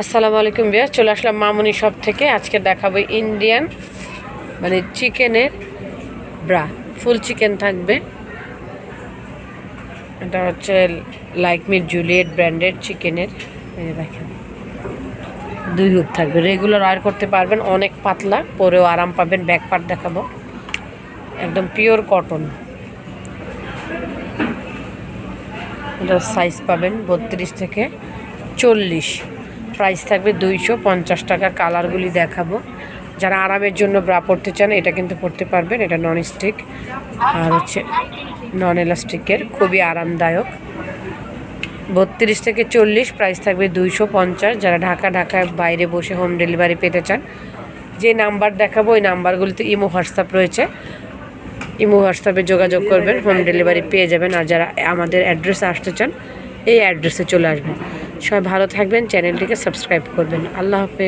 আসসালামু আলাইকুম বিয়া চলে আসলাম মামুনি শপ থেকে। আজকে দেখাবো ইন্ডিয়ান মানে চিকেনের ব্রা, ফুল চিকেন থাকবে। এটা হচ্ছে লাইক মি জুলিয়েট ব্র্যান্ডেড চিকেনের। দেখেন, দুই হুক থাকবে। রেগুলার আয়ার করতে পারবেন, অনেক পাতলা, পরেও আরাম পাবেন। ব্যাক পার্ট দেখাবো। একদম পিওর কটন এটা সাইজ পাবেন বত্রিশ থেকে চল্লিশ। প্রাইস থাকবে দুইশো পঞ্চাশ টাকা কালারগুলি দেখাবো। যারা আরামের জন্য ব্রা পড়তে চান, এটা কিন্তু পড়তে পারবেন। এটা নন স্টিক আর হচ্ছে নন এলাস্টিকের খুবই আরামদায়ক। বত্রিশ থেকে চল্লিশ প্রাইস থাকবে দুইশো পঞ্চাশ। যারা ঢাকা ঢাকার বাইরে বসে হোম ডেলিভারি পেতে চান, যে নাম্বার দেখাবো, ওই নাম্বারগুলিতে ইমো হোয়াটসঅ্যাপ রয়েছে। ইমো হোয়াটসঅ্যাপে যোগাযোগ করবেন হোম ডেলিভারি পেয়ে যাবেন। আর যারা আমাদের অ্যাড্রেসে আসতে চান, এই অ্যাড্রেসে চলে আসবেন। সবাই ভালো থাকবেন চ্যানেলটিকে সাবস্ক্রাইব করবেন। আল্লাহ হাফেজ।